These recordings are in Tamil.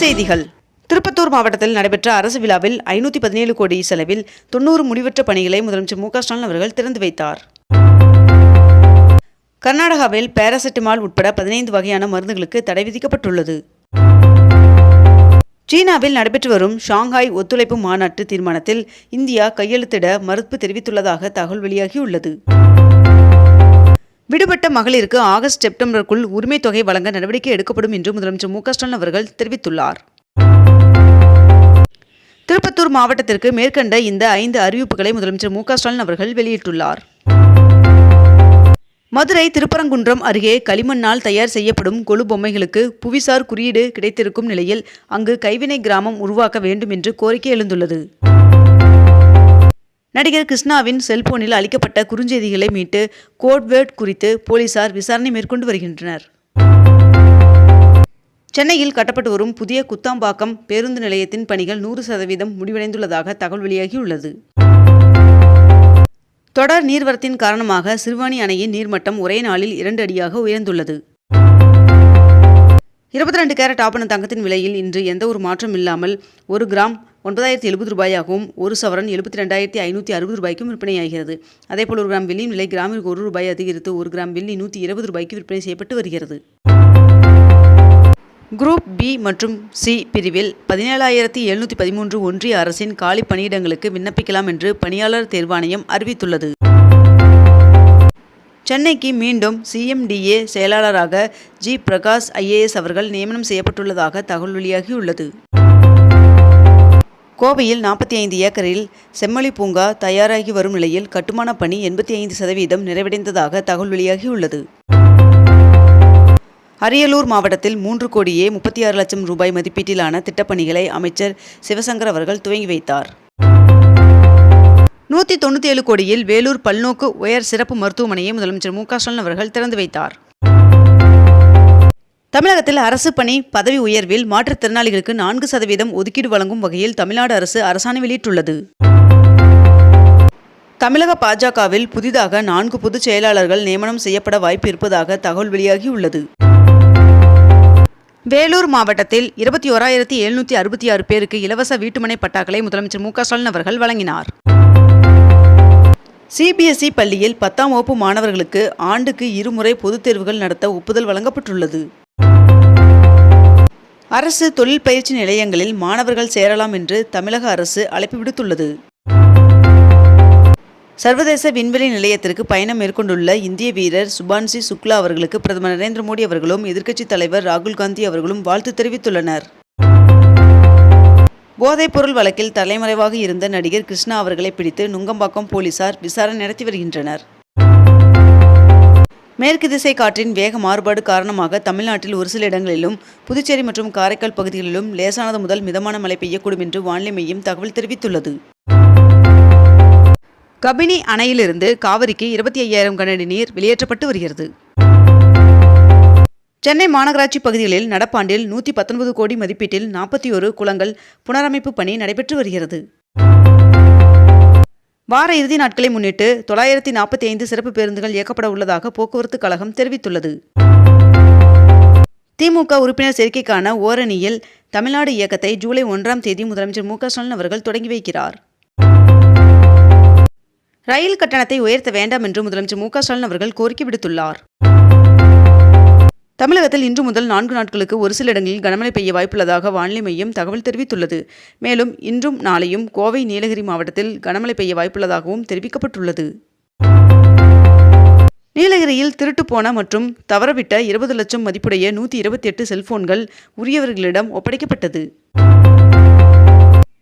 செய்திகள். திருப்பத்தூர் மாவட்டத்தில் நடைபெற்ற அரசு விழாவில் ஐநூற்றி பதினேழு கோடி செலவில் தொண்ணூறு முடிவற்ற பணிகளை முதலமைச்சர் மு ஸ்டாலின் அவர்கள் திறந்து வைத்தார். கர்நாடகாவில் பாராசெட்டமால் உட்பட பதினைந்து வகையான மருந்துகளுக்கு தடை விதிக்கப்பட்டுள்ளது. சீனாவில் நடைபெற்று வரும் ஷாங்காய் ஒத்துழைப்பு மாநாட்டு தீர்மானத்தில் இந்தியா கையெழுத்திட மறுப்பு தெரிவித்துள்ளதாக தகவல் வெளியாகியுள்ளது. விடுபட்ட மகளிருக்கு ஆகஸ்ட் செப்டம்பருக்குள் உரிமை தொகை வழங்க நடவடிக்கை எடுக்கப்படும் என்று முதலமைச்சர் மு ஸ்டாலின் அவர்கள் தெரிவித்துள்ளார். திருப்பத்தூர் மாவட்டத்திற்கு மேற்கண்ட இந்த ஐந்து அறிவிப்புகளை முதலமைச்சர் மு ஸ்டாலின் அவர்கள் வெளியிட்டுள்ளார். மதுரை திருப்பரங்குன்றம் அருகே களிமண்ணால் தயார் செய்யப்படும் கொலு பொம்மைகளுக்கு புவிசார் குறியீடு கிடைத்திருக்கும் நிலையில் அங்கு கைவினை கிராமம் உருவாக்க வேண்டும் என்று கோரிக்கை எழுந்துள்ளது. நடிகர் கிருஷ்ணாவின் செல்போனில் அளிக்கப்பட்ட குறுஞ்செய்திகளை மீட்டு கோட்வேர்ட் குறித்து போலீசார் விசாரணை மேற்கொண்டு வருகின்றனர். சென்னையில் கட்டப்பட்டு வரும் புதிய குத்தாம்பாக்கம் பேருந்து நிலையத்தின் பணிகள் நூறு சதவீதம் முடிவடைந்துள்ளதாக தகவல் வெளியாகியுள்ளது. தொடர் நீர்வரத்தின் காரணமாக சிறுவாணி அணையின் நீர்மட்டம் ஒரே நாளில் இரண்டு அடியாக உயர்ந்துள்ளது. இருபத்தி ரெண்டு கேரட் ஆபண தங்கத்தின் விலையில் இன்று எந்த ஒரு மாற்றம் இல்லாமல் ஒரு கிராம் ஒன்பதாயிரத்தி எழுபது ரூபாயாகவும் ஒரு சவரன் எழுபத்தி ரெண்டாயிரத்தி ஐநூற்றி அறுபது ரூபாய்க்கும் விற்பனையாகிறது. அதேபோல் ஒரு கிராம் வெள்ளியின் விலை கிராமிற்கு ஒரு ரூபாய் அதிகரித்து ஒரு கிராம் வெள்ளி நூற்றி இருபது ரூபாய்க்கு விற்பனை செய்யப்பட்டு வருகிறது. குரூப் பி மற்றும் சி பிரிவில் பதினேழாயிரத்தி எழுநூற்றி பதிமூன்று ஒன்றிய அரசின் காலி பணியிடங்களுக்கு விண்ணப்பிக்கலாம் என்று பணியாளர் தேர்வாணையம் அறிவித்துள்ளது. சென்னைக்கு மீண்டும் சிஎம்டிஏ செயலாளராக ஜி பிரகாஷ் ஐஏஎஸ் அவர்கள் நியமனம் செய்யப்பட்டுள்ளதாக தகவல் வெளியாகியுள்ளது. கோவையில் நாற்பத்தி ஐந்து ஏக்கரில் செம்மொழி பூங்கா தயாராகி வரும் நிலையில் கட்டுமான பணி எண்பத்தி ஐந்து சதவீதம் நிறைவடைந்ததாக தகவல் வெளியாகியுள்ளது. அரியலூர் மாவட்டத்தில் மூன்று கோடியே முப்பத்தி ஆறு லட்சம் ரூபாய் மதிப்பீட்டிலான திட்டப்பணிகளை அமைச்சர் சிவசங்கர் அவர்கள் துவங்கி வைத்தார். நூற்றி தொண்ணூற்றி ஏழு கோடியில் வேலூர் பல்நோக்கு உயர் சிறப்பு மருத்துவமனையை முதலமைச்சர் மு க ஸ்டாலின் அவர்கள் திறந்து வைத்தார். தமிழகத்தில் அரசு பணி பதவி உயர்வில் மாற்றுத்திறனாளிகளுக்கு நான்கு சதவீதம் ஒதுக்கீடு வழங்கும் வகையில் தமிழ்நாடு அரசு அரசாணை வெளியிட்டுள்ளது. தமிழக பாஜகவில் புதிதாக நான்கு பொதுச் செயலாளர்கள் நியமனம் செய்யப்பட வாய்ப்பு இருப்பதாக தகவல் வெளியாகியுள்ளது. வேலூர் மாவட்டத்தில் இருபத்தி ஓராயிரத்தி எழுநூற்றி அறுபத்தி ஆறு பேருக்கு இலவச வீட்டுமனை பட்டாக்களை முதலமைச்சர் மு க ஸ்டாலின் அவர்கள் வழங்கினார். சிபிஎஸ்இ பள்ளியில் பத்தாம் வகுப்பு மாணவர்களுக்கு ஆண்டுக்கு இருமுறை பொதுத் தேர்வுகள் நடத்த ஒப்புதல் வழங்கப்பட்டுள்ளது. அரசு தொழில் பயிற்சி நிலையங்களில் மாணவர்கள் சேரலாம் என்று தமிழக அரசு அழைப்பு விடுத்துள்ளது. சர்வதேச விண்வெளி நிலையத்திற்கு பயணம் மேற்கொண்டுள்ள இந்திய வீரர் சுபான்சி சுக்லா அவர்களுக்கு பிரதமர் நரேந்திர மோடி அவர்களும் எதிர்க்கட்சித் தலைவர் ராகுல் காந்தி அவர்களும் வாழ்த்து தெரிவித்துள்ளனர். போதைப்பொருள் வழக்கில் தலைமறைவாக இருந்த நடிகர் கிருஷ்ணா அவர்களை பிடித்து நுங்கம்பாக்கம் போலீசார் விசாரணை நடத்தி வருகின்றனர். மேற்கு திசை காற்றின் வேக மாறுபாடு காரணமாக தமிழ்நாட்டில் ஒரு சில இடங்களிலும் புதுச்சேரி மற்றும் காரைக்கால் பகுதிகளிலும் லேசானது முதல் மிதமான மழை பெய்யக்கூடும் என்று வானிலை மையம் தகவல் தெரிவித்துள்ளது. கபினி அணையிலிருந்து காவிரிக்கு இருபத்தி ஐயாயிரம் கனஅடி நீர் வெளியேற்றப்பட்டு வருகிறது. சென்னை மாநகராட்சி பகுதிகளில் நடப்பாண்டில் நூற்றி பத்தொன்பது கோடி மதிப்பீட்டில் நாற்பத்தி ஒரு குளங்கள் புனரமைப்பு பணி நடைபெற்று வருகிறது. வார இறுதி நாட்களை முன்னிட்டு தொள்ளாயிரத்தி நாற்பத்தி ஐந்து சிறப்பு பேருந்துகள் இயக்கப்பட உள்ளதாக போக்குவரத்து கழகம் தெரிவித்துள்ளது. திமுக உறுப்பினர் சேர்க்கைக்கான ஓரணியில் தமிழ்நாடு இயக்கத்தை ஜூலை ஒன்றாம் தேதி முதலமைச்சர் மு க ஸ்டாலின் அவர்கள் தொடங்கி வைக்கிறார். ரயில் கட்டணத்தை உயர்த்த வேண்டாம் என்று முதலமைச்சர் மு க ஸ்டாலின் அவர்கள் கோரிக்கை விடுத்துள்ளார். தமிழகத்தில் இன்று முதல் நான்கு நாட்களுக்கு ஒரு சில இடங்களில் கனமழை பெய்ய வாய்ப்புள்ளதாக வானிலை மையம் தகவல் தெரிவித்துள்ளது. மேலும் இன்றும் நாளையும் கோவை நீலகிரி மாவட்டத்தில் கனமழை பெய்ய வாய்ப்புள்ளதாகவும் தெரிவிக்கப்பட்டுள்ளது. நீலகிரியில் திருட்டு போன மற்றும் தவறவிட்ட இருபது லட்சம் மதிப்புடைய நூற்றி இருபத்தி எட்டு செல்போன்கள் உரியவர்களிடம் ஒப்படைக்கப்பட்டது.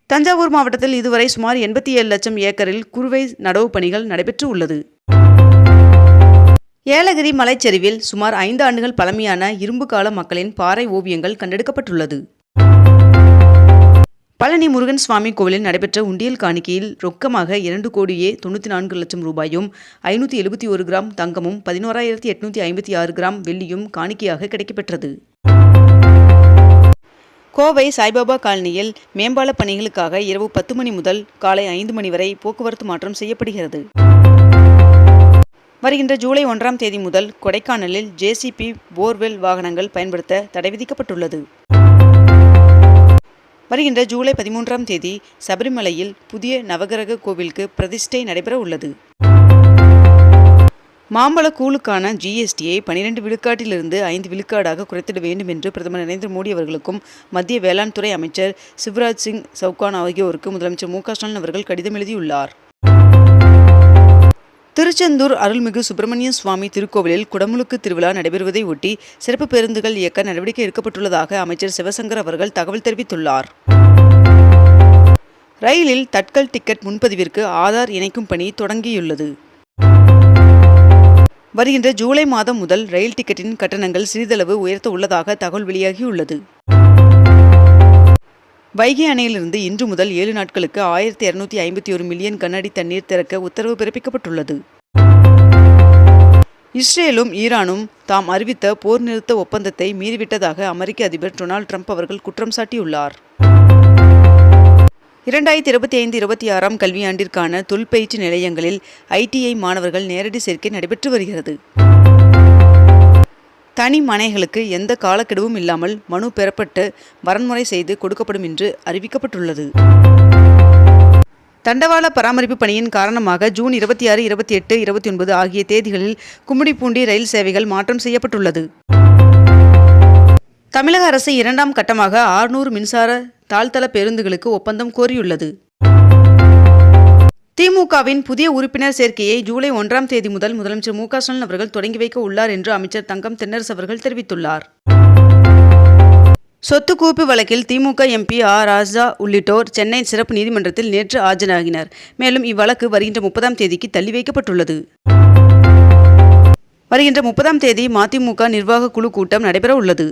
தஞ்சாவூர் மாவட்டத்தில் இதுவரை சுமார் எண்பத்தி ஏழு லட்சம் ஏக்கரில் குறுவை நடவு பணிகள் நடைபெற்று உள்ளது. ஏலகிரி மலைச்சரிவில் சுமார் ஐந்து ஆண்டுகள் பழமையான இரும்பு கால மக்களின் பாறை ஓவியங்கள் கண்டெடுக்கப்பட்டுள்ளது. பழனி முருகன் சுவாமி கோவிலில் நடைபெற்ற உண்டியல் காணிக்கையில் ரொக்கமாக இரண்டு கோடியே தொண்ணூற்றி நான்கு லட்சம் ரூபாயும் ஐநூற்றி எழுபத்தி ஒரு கிராம் தங்கமும் பதினோராயிரத்தி எட்நூற்றி ஐம்பத்தி ஆறு கிராம் வெள்ளியும் காணிக்கையாக கிடைக்கப்பெற்றது. கோவை சாய்பாபா காலனியில் மேம்பால பணிகளுக்காக இரவு பத்து மணி முதல் காலை ஐந்து மணி வரை போக்குவரத்து மாற்றம் செய்யப்படுகிறது. வருகின்ற ஜூலை ஒன்றாம் தேதி முதல் கொடைக்கானலில் ஜேசிபி போர்வெல் வாகனங்கள் பயன்படுத்த தடை விதிக்கப்பட்டுள்ளது. வருகின்ற ஜூலை பதிமூன்றாம் தேதி சபரிமலையில் புதிய நவகிரக கோவிலுக்கு பிரதிஷ்டை நடைபெற உள்ளது. மாம்பழ கூழுக்கான ஜிஎஸ்டியை பனிரெண்டு விழுக்காட்டிலிருந்து ஐந்து விழுக்காடாக குறைத்திட வேண்டும் என்று பிரதமர் நரேந்திர மோடி அவர்களுக்கும் மத்திய வேளாண் துறை அமைச்சர் சிவராஜ் சிங் சவுகான் ஆகியோருக்கு முதலமைச்சர் மு க ஸ்டாலின் அவர்கள் கடிதம் எழுதியுள்ளார். திருச்செந்தூர் அருள்மிகு சுப்பிரமணிய சுவாமி திருக்கோவிலில் குடமுழுக்கு திருவிழா நடைபெறுவதை ஒட்டி சிறப்பு பேருந்துகள் இயக்க நடவடிக்கை எடுக்கப்பட்டுள்ளதாக அமைச்சர் சிவசங்கர் அவர்கள் தகவல் தெரிவித்துள்ளார். ரயிலில் தட்கல் டிக்கெட் முன்பதிவிற்கு ஆதார் இணைக்கும் பணி தொடங்கியுள்ளது. வருகின்ற ஜூலை மாதம் முதல் ரயில் டிக்கெட்டின் கட்டணங்கள் சிறிதளவு உயர்த்த உள்ளதாக தகவல் வெளியாகியுள்ளது. வைகை அணையிலிருந்து இன்று முதல் ஏழு நாட்களுக்கு ஆயிரத்தி இருநூத்தி ஐம்பத்தி ஒரு மில்லியன் கனஅடி தண்ணீர் திறக்க உத்தரவு பிறப்பிக்கப்பட்டுள்ளது. இஸ்ரேலும் ஈரானும் தாம் அறிவித்த போர் நிறுத்த ஒப்பந்தத்தை மீறிவிட்டதாக அமெரிக்க அதிபர் டொனால்ட் ட்ரம்ப் அவர்கள் குற்றம் சாட்டியுள்ளார். இரண்டாயிரத்தி இருபத்தி ஐந்து இருபத்தி ஆறாம் கல்வியாண்டிற்கான தொல்பயிற்சி நிலையங்களில் ஐடிஐ மாணவர்கள் நேரடி சேர்க்கை நடைபெற்று வருகிறது. தனி மனைகளுக்கு எந்த காலக்கெடுவும் இல்லாமல் மனு பெறப்பட்டு வரன்முறை செய்து கொடுக்கப்படும் என்று அறிவிக்கப்பட்டுள்ளது. தண்டவாள பராமரிப்பு பணியின் காரணமாக ஜூன் இருபத்தி ஆறு இருபத்தி எட்டு இருபத்தி ஒன்பது ஆகிய தேதிகளில் கும்மிடிப்பூண்டி ரயில் சேவைகள் மாற்றம் செய்யப்பட்டுள்ளது. தமிழக அரசு இரண்டாம் கட்டமாக ஆறுநூறு மின்சார தாழ்த்தள பேருந்துகளுக்கு ஒப்பந்தம் கோரியுள்ளது. திமுகவின் புதிய உறுப்பினர் சேர்க்கையை ஜூலை ஒன்றாம் தேதி முதல் முதலமைச்சர் மு ஸ்டாலின் அவர்கள் தொடங்கி வைக்க உள்ளார் என்று அமைச்சர் தங்கம் தென்னரசு அவர்கள் தெரிவித்துள்ளார். சொத்து குவிப்பு வழக்கில் திமுக எம்பி ஆர் ராஜா உள்ளிட்டோர் சென்னை சிறப்பு நீதிமன்றத்தில் நேற்று ஆஜராகினர். மேலும் இவ்வழக்கு வருகின்ற முப்பதாம் தேதிக்கு தள்ளி வைக்கப்பட்டுள்ளது. வருகின்ற முப்பதாம் தேதி மதிமுக நிர்வாக குழு கூட்டம் நடைபெற உள்ளது.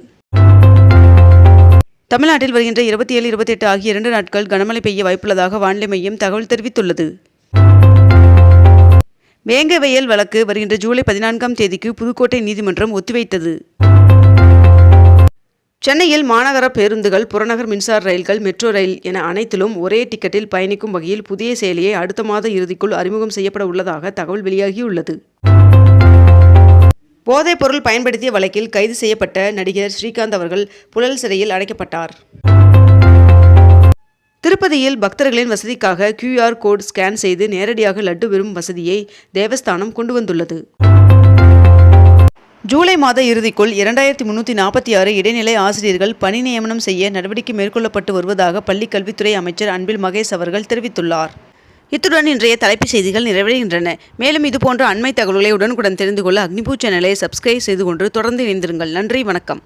தமிழ்நாட்டில் வருகின்ற இருபத்தி ஏழு இருபத்தி எட்டு ஆகிய இரண்டு நாட்கள் கனமழை பெய்ய வாய்ப்புள்ளதாக வானிலை மையம் தகவல் தெரிவித்துள்ளது. வேங்கவயல் வழக்கு வருகின்ற ஜூலை பதினான்காம் தேதிக்கு புதுக்கோட்டை நீதிமன்றம் ஒத்திவைத்தது. சென்னையில் மாநகர பேருந்துகள் புறநகர் மின்சார ரயில்கள் மெட்ரோ ரயில் என அனைத்திலும் ஒரே டிக்கெட்டில் பயணிக்கும் வகையில் புதிய செயலியை அடுத்த மாத இறுதிக்குள் அறிமுகம் செய்யப்பட உள்ளதாக தகவல் வெளியாகியுள்ளது. போதைப் பொருள் பயன்படுத்திய வழக்கில் கைது செய்யப்பட்ட நடிகர் ஸ்ரீகாந்த் அவர்கள் புழல் சிறையில் அடைக்கப்பட்டார். திருப்பதியில் பக்தர்களின் வசதிக்காக கியூஆர் கோட் ஸ்கேன் செய்து நேரடியாக லட்டு பெறும் வசதியை தேவஸ்தானம் கொண்டு வந்துள்ளது. ஜூலை மாத இறுதிக்குள் இரண்டாயிரத்தி முன்னூற்றி நாற்பத்தி ஆறு இடைநிலை ஆசிரியர்கள் பணி நியமனம் செய்ய நடவடிக்கை மேற்கொள்ளப்பட்டு வருவதாக பள்ளிக் கல்வித்துறை அமைச்சர் அன்பில் மகேஷ் அவர்கள் தெரிவித்துள்ளார். இத்துடன் இன்றைய தலைப்புச் செய்திகள் நிறைவடைகின்றன. மேலும் இதுபோன்ற அண்மை தகவல்களை உடனுக்குடன் தெரிந்து கொள்ள அக்னிபூ சேனலை சப்ஸ்கிரைப் செய்து கொண்டு தொடர்ந்து இணைந்திருங்கள். நன்றி வணக்கம்.